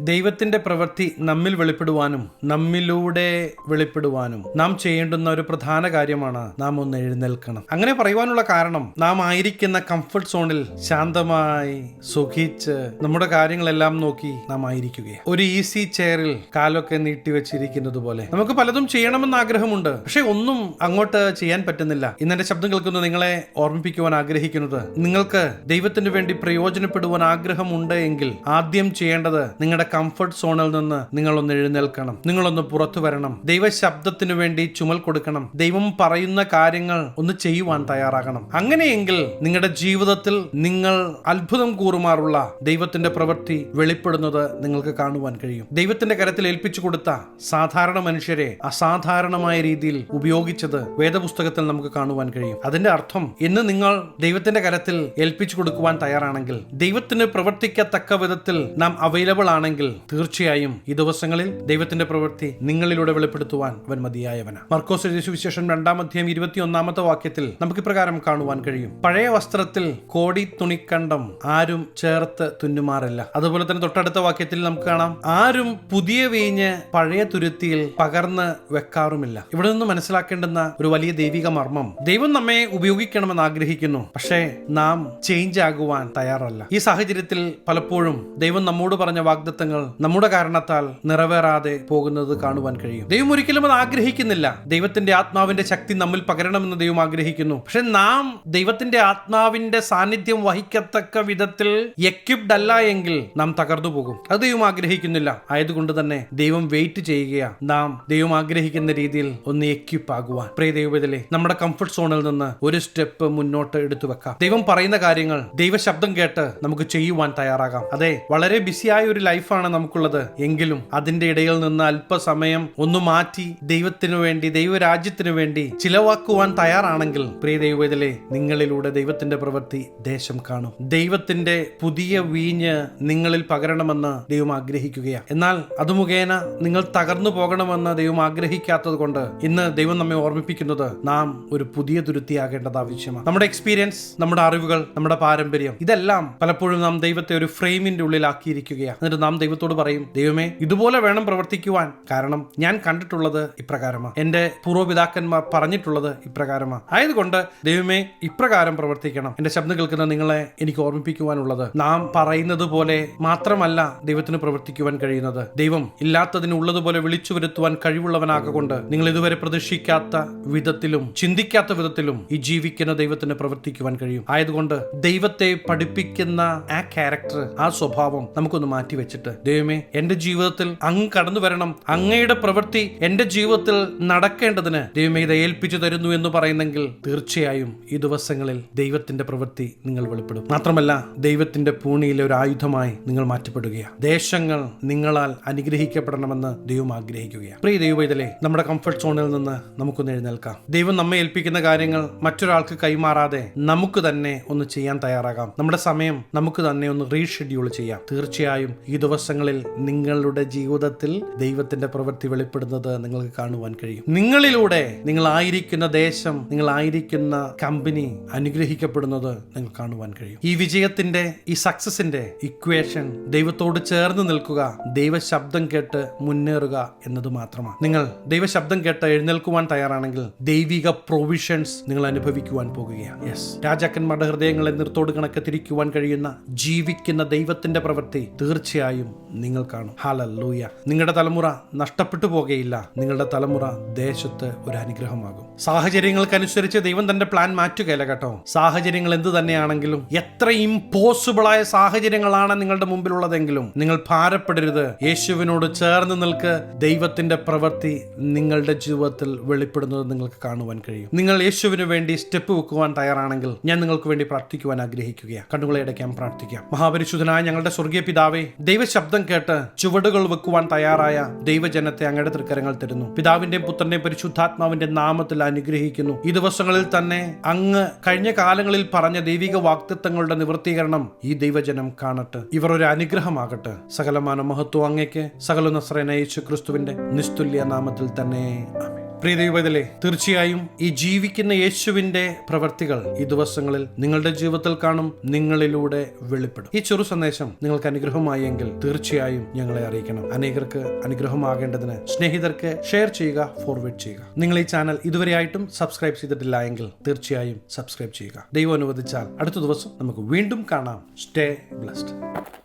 ദൈവത്തിന്റെ പ്രവൃത്തി നമ്മിൽ വെളിപ്പെടുവാനും നമ്മിലൂടെ വെളിപ്പെടുവാനും നാം ചെയ്യേണ്ടുന്ന ഒരു പ്രധാന കാര്യമാണ് നാം ഒന്ന് എഴുന്നേൽക്കണം. അങ്ങനെ പറയുവാനുള്ള കാരണം നാം ആയിരിക്കുന്ന കംഫർട്ട് സോണിൽ ശാന്തമായി സുഖിച്ച് നമ്മുടെ കാര്യങ്ങളെല്ലാം നോക്കി നാം ആയിരിക്കുകയാണ്. ഒരു ഈസി ചെയറിൽ കാലൊക്കെ നീട്ടി വെച്ചിരിക്കുന്നത് പോലെ നമുക്ക് പലതും ചെയ്യണമെന്ന് ആഗ്രഹമുണ്ട്. പക്ഷെ ഒന്നും അങ്ങോട്ട് ചെയ്യാൻ പറ്റുന്നില്ല. ഇന്നെന്റെ ശബ്ദം കേൾക്കുന്ന നിങ്ങളെ ഓർമ്മിപ്പിക്കുവാൻ ആഗ്രഹിക്കുന്നത് നിങ്ങൾക്ക് ദൈവത്തിന് വേണ്ടി പ്രയോജനപ്പെടുവാൻ ആഗ്രഹമുണ്ട് എങ്കിൽ ആദ്യം ചെയ്യേണ്ടത് നിങ്ങളുടെ കംഫർട്ട് സോണിൽ നിന്ന് നിങ്ങളൊന്ന് എഴുന്നേൽക്കണം. നിങ്ങളൊന്ന് പുറത്തു വരണം. ദൈവശബ്ദത്തിന് വേണ്ടി ചുമൽ കൊടുക്കണം. ദൈവം പറയുന്ന കാര്യങ്ങൾ ഒന്ന് ചെയ്യുവാൻ തയ്യാറാകണം. അങ്ങനെയെങ്കിൽ നിങ്ങളുടെ ജീവിതത്തിൽ നിങ്ങൾ അത്ഭുതം കൂറുമാറുള്ള ദൈവത്തിന്റെ പ്രവൃത്തി വെളിപ്പെടുന്നത് നിങ്ങൾക്ക് കാണുവാൻ കഴിയും. ദൈവത്തിന്റെ കരത്തിൽ ഏൽപ്പിച്ചു കൊടുത്ത സാധാരണ മനുഷ്യരെ അസാധാരണമായ രീതിയിൽ ഉപയോഗിച്ചത് വേദപുസ്തകത്തിൽ നമുക്ക് കാണുവാൻ കഴിയും. അതിന്റെ അർത്ഥം ഇന്ന് നിങ്ങൾ ദൈവത്തിന്റെ കരത്തിൽ ഏൽപ്പിച്ചു കൊടുക്കുവാൻ തയ്യാറാണെങ്കിൽ ദൈവത്തിന് പ്രവർത്തിക്കത്തക്ക വിധത്തിൽ നാം അവൈലബിൾ ആണെങ്കിൽ തീർച്ചയായും ഈ ദിവസങ്ങളിൽ ദൈവത്തിന്റെ പ്രവൃത്തി നിങ്ങളിലൂടെ വെളിപ്പെടുത്തുവാൻ അവൻ മതിയായവന. മർക്കോസ് എഴുതിയ സുവിശേഷം രണ്ടാം അധ്യായം ഇരുപത്തി ഒന്നാമത്തെ വാക്യത്തിൽ നമുക്ക് ഇപ്രകാരം കാണുവാൻ കഴിയും. പഴയ വസ്ത്രത്തിൽ കോടി തുണിക്കണ്ടം ആരും ചേർത്ത് തുന്നുമാറില്ല. അതുപോലെ തന്നെ തൊട്ടടുത്ത വാക്യത്തിൽ നമുക്ക് കാണാം ആരും പുതിയ വീഞ്ഞ് പഴയ തുരുത്തിയിൽ പകർന്ന് വെക്കാറുമില്ല. ഇവിടെ നിന്ന് മനസ്സിലാക്കേണ്ടുന്ന ഒരു വലിയ ദൈവിക മർമ്മം. ദൈവം നമ്മെ ഉപയോഗിക്കണമെന്ന് ആഗ്രഹിക്കുന്നു പക്ഷേ നാം ചേഞ്ച് ആകുവാൻ തയ്യാറല്ല. ഈ സാഹചര്യത്തിൽ പലപ്പോഴും ദൈവം നമ്മോട് പറഞ്ഞ വാഗ്ദത്തങ്ങൾ നമ്മുടെ കാരണത്താൽ നിറവേറാതെ പോകുന്നത് കാണുവാൻ കഴിയും. ദൈവം ഒരിക്കലും അത് ആഗ്രഹിക്കുന്നില്ല. ദൈവത്തിന്റെ ആത്മാവിന്റെ ശക്തി നമ്മിൽ പകരണമെന്ന് ദൈവം ആഗ്രഹിക്കുന്നു. പക്ഷെ നാം ദൈവത്തിന്റെ ആത്മാവിന്റെ സാന്നിധ്യം വഹിക്കത്തക്ക വിധത്തിൽ എക്യുപ്ഡ് അല്ല എങ്കിൽ നാം തകർന്നു പോകും. അത് ദൈവം ആഗ്രഹിക്കുന്നില്ല. ആയതുകൊണ്ട് തന്നെ ദൈവം വെയിറ്റ് ചെയ്യുകയാണ് നാം ദൈവം ആഗ്രഹിക്കുന്ന രീതിയിൽ ഒന്ന് എക്യുപ്പ് ആകുവാൻ. പ്രിയ ദൈവത്തിലെ നമ്മുടെ കംഫർട്ട് സോണിൽ നിന്ന് ഒരു സ്റ്റെപ്പ് മുന്നോട്ട് എടുത്തു വെക്കാം. ദൈവം പറയുന്ന കാര്യങ്ങൾ ദൈവശബ്ദം കേട്ട് നമുക്ക് ചെയ്യുവാൻ തയ്യാറാകാം. അതെ വളരെ ബിസിയായ ഒരു ലൈഫാണ് നമുക്കുള്ളത്. എങ്കിലും അതിന്റെ ഇടയിൽ നിന്ന് അല്പസമയം ഒന്ന് മാറ്റി ദൈവത്തിനു വേണ്ടി ദൈവരാജ്യത്തിനു വേണ്ടി ചിലവാക്കുവാൻ തയ്യാറാണെങ്കിൽ പ്രിയ ദൈവത്തിലെ നിങ്ങളിലൂടെ ദൈവത്തിന്റെ പ്രവൃത്തി ദേശം കാണും. ദൈവത്തിന്റെ പുതിയ വീഞ്ഞ് നിങ്ങളിൽ പകരണമെന്ന് ദൈവം ആഗ്രഹിക്കുകയാണ് എന്നാൽ അത് മുഖേന നിങ്ങൾ തകർന്നു പോകണമെന്ന് ദൈവം ആഗ്രഹിക്കാത്തത് കൊണ്ട് ഇന്ന് ദൈവം നമ്മെ ഓർമ്മിപ്പിക്കുന്നത് നാം ഒരു പുതിയ തുരുത്തിയാകേണ്ടത് ആവശ്യമാണ് നമ്മുടെ എക്സ്പീരിയൻസ് നമ്മുടെ അറിവുകൾ നമ്മുടെ പാരമ്പര്യം ഇതെല്ലാം പലപ്പോഴും നാം ദൈവത്തെ ഒരു ഫ്രെയിമിന്റെ ഉള്ളിലാക്കിയിരിക്കുകയാണ് എന്നിട്ട് നാം ദൈവത്തോട് പറയും ദൈവമേ ഇതുപോലെ വേണം പ്രവർത്തിക്കുവാൻ. കാരണം ഞാൻ കണ്ടിട്ടുള്ളത് ഇപ്രകാരമാണ് എന്റെ പൂർവപിതാക്കന്മാർ പറഞ്ഞിട്ടുള്ളത് ഇപ്രകാരമാണ് ആയതുകൊണ്ട് ദൈവമേ ഇപ്രകാരം പ്രവർത്തിക്കണം. എന്റെ ശബ്ദം കേൾക്കുന്ന നിങ്ങളെ എനിക്ക് ഓർമ്മിപ്പിക്കുവാനുള്ളത്. നാം പറയുന്നത് പോലെ മാത്രമല്ല ദൈവത്തിന് പ്രവർത്തിക്കുവാൻ കഴിയുന്നത്. ദൈവം ഇല്ലാത്തതിന് ഉള്ളതുപോലെ വിളിച്ചു വരുത്തുവാൻ കഴിവുള്ളവനാകൊണ്ട് നിങ്ങൾ ഇതുവരെ പ്രതീക്ഷിക്കാത്ത വിധത്തിലും ചിന്തിക്കാത്ത വിധത്തിലും ഈ ജീവിക്കുന്ന ദൈവത്തിന് പ്രവർത്തിക്കുവാൻ കഴിയും. ആയതുകൊണ്ട് ദൈവത്തെ പഠിപ്പിക്കുന്ന ആ ക്യാരക്ടർ ആ സ്വഭാവം നമുക്കൊന്ന് മാറ്റി വെച്ചിട്ട് ദൈവമേ എന്റെ ജീവിതത്തിൽ അങ്ങ് കടന്നു വരണം. അങ്ങയുടെ പ്രവൃത്തി എന്റെ ജീവിതത്തിൽ നടക്കേണ്ടതിന് ദൈവമേ ഇത് ഏൽപ്പിച്ചു തരുന്നു എന്ന് പറയുന്നെങ്കിൽ തീർച്ചയായും ഈ ദിവസങ്ങളിൽ ദൈവത്തിന്റെ പ്രവൃത്തി നിങ്ങൾ വെളിപ്പെടും. മാത്രമല്ല ദൈവത്തിന്റെ പൂണിയിലെ ഒരു ആയുധമായി നിങ്ങൾ മാറ്റപ്പെടുകയാണ് ദേശങ്ങൾ നിങ്ങളാൽ അനുഗ്രഹിക്കപ്പെടണമെന്ന് ദൈവം ആഗ്രഹിക്കുകയാണ് പ്രിയ ദൈവത്തിലെ നമ്മുടെ കംഫർട്ട് സോണിൽ നിന്ന് നമുക്കൊന്ന് എഴുന്നേൽക്കാം. ദൈവം നമ്മെ ഏൽപ്പിക്കുന്ന കാര്യങ്ങൾ മറ്റൊരാൾക്ക് കൈമാറാതെ നമുക്ക് തന്നെ ഒന്ന് ചെയ്യാൻ തയ്യാറാകാം. നമ്മുടെ സമയം നമുക്ക് തന്നെ ഒന്ന് റീഷെഡ്യൂൾ ചെയ്യാം. തീർച്ചയായും ഈ ദിവസങ്ങളിൽ നിങ്ങളുടെ ജീവിതത്തിൽ ദൈവത്തിന്റെ പ്രവൃത്തി വെളിപ്പെടുന്നത് നിങ്ങൾക്ക് കാണുവാൻ കഴിയും. നിങ്ങളിലൂടെ നിങ്ങളായിരിക്കുന്ന ദേശം നിങ്ങളായിരിക്കുന്ന കമ്പനി അനുഗ്രഹിക്കപ്പെടുന്നത് നിങ്ങൾ കാണുവാൻ കഴിയും. ഈ വിജയത്തിന്റെ ഈ സക്സസിന്റെ ഇക്വേഷൻ ദൈവത്തോട് ചേർന്ന് നിൽക്കുക ദൈവശബ്ദം കേട്ട് മുന്നേറുക എന്നത് മാത്രമാണ്. നിങ്ങൾ ദൈവശബ്ദം കേട്ട് എഴുന്നേൽക്കുവാൻ തയ്യാറാണെങ്കിൽ ദൈവിക പ്രൊവിഷൻസ് നിങ്ങൾ അനുഭവിക്കുവാൻ പോകുകയാണ്. യെസ് രാജാക്കന്മാരുടെ ഹൃദയങ്ങളെ നിർത്തോട് കണക്ക് തിരിക്കുവാൻ കഴിയുന്ന ജീവിക്കുന്ന ദൈവത്തിന്റെ പ്രവൃത്തി തീർച്ചയായും നിങ്ങൾ കാണും. ഹാലൂയ നിങ്ങളുടെ തലമുറ നഷ്ടപ്പെട്ടു പോകുകയില്ല. നിങ്ങളുടെ തലമുറ ദേശത്ത് ഒരു അനുഗ്രഹമാകും. സാഹചര്യങ്ങൾക്കനുസരിച്ച് ദൈവം തന്റെ പ്ലാൻ മാറ്റുകയില്ല കേട്ടോ. സാഹചര്യങ്ങൾ എന്ത് തന്നെയാണെങ്കിലും എത്ര ഇമ്പോസിബിളായ സാഹചര്യങ്ങളാണ് നിങ്ങളുടെ മുമ്പിലുള്ളതെങ്കിലും നിങ്ങൾ ഭാരപ്പെടരുത്. യേശുവിനോട് ചേർന്ന് നിൽക്ക്. ദൈവത്തിന്റെ പ്രവൃത്തി നിങ്ങളുടെ ജീവിതത്തിൽ വെളിപ്പെടുന്നത് നിങ്ങൾക്ക് കാണുവാൻ കഴിയും. നിങ്ങൾ യേശുവിന് വേണ്ടി സ്റ്റെപ്പ് വെക്കുവാൻ തയ്യാറാണെങ്കിൽ ഞാൻ നിങ്ങൾക്ക് വേണ്ടി പ്രാർത്ഥിക്കുവാൻ ആഗ്രഹിക്കുകയാണ് കണ്ണുകളെ അടയ്ക്കാൻ പ്രാർത്ഥിക്കാം. മഹാപരിശുദ്ധനായ ഞങ്ങളുടെ സ്വർഗീയ പിതാവേ ദൈവശബ്ദം കേട്ട് ചുവടുകൾ വെക്കുവാൻ തയ്യാറായ ദൈവജനത്തെ അങ്ങയുടെ തൃക്കരങ്ങൾ തരുന്നു. പിതാവിന്റെയും പുത്രന്റെയും പരിശുദ്ധാത്മാവിന്റെ നാമത്തിൽ അനുഗ്രഹിക്കുന്നു. ഈ ദിവസങ്ങളിൽ തന്നെ അങ്ങ് കഴിഞ്ഞ കാലങ്ങളിൽ പറഞ്ഞ ദൈവിക വാക്തത്വങ്ങളുടെ നിവൃത്തീകരണം ഈ ദൈവജനം കാണട്ടെ. ഇവർ ഒരു അനുഗ്രഹമാകട്ടെ. സകലമാന മഹത്വം അങ്ങയ്ക്ക് സകല നസ്രനയിച്ചു ക്രിസ്തുവിന്റെ നിസ്തുല്യ നാമത്തിൽ തന്നെ. പ്രിയ ദൈവത്തിലെ തീർച്ചയായും ഈ ജീവിക്കുന്ന യേശുവിന്റെ പ്രവർത്തികൾ ഈ ദിവസങ്ങളിൽ നിങ്ങളുടെ ജീവിതത്തിൽ കാണും നിങ്ങളിലൂടെ വെളിപ്പെടും. ഈ ചെറു സന്ദേശം നിങ്ങൾക്ക് അനുഗ്രഹമായി എങ്കിൽ തീർച്ചയായും ഞങ്ങളെ അറിയിക്കണം. അനേകർക്ക് അനുഗ്രഹമാകേണ്ടതിന് സ്നേഹിതർക്ക് ഷെയർ ചെയ്യുക ഫോർവേഡ് ചെയ്യുക. നിങ്ങൾ ഈ ചാനൽ ഇതുവരെ ആയിട്ടും സബ്സ്ക്രൈബ് ചെയ്തിട്ടില്ല എങ്കിൽ തീർച്ചയായും സബ്സ്ക്രൈബ് ചെയ്യുക. ദൈവം അനുവദിച്ചാൽ അടുത്ത ദിവസം നമുക്ക് വീണ്ടും കാണാം. Stay blessed.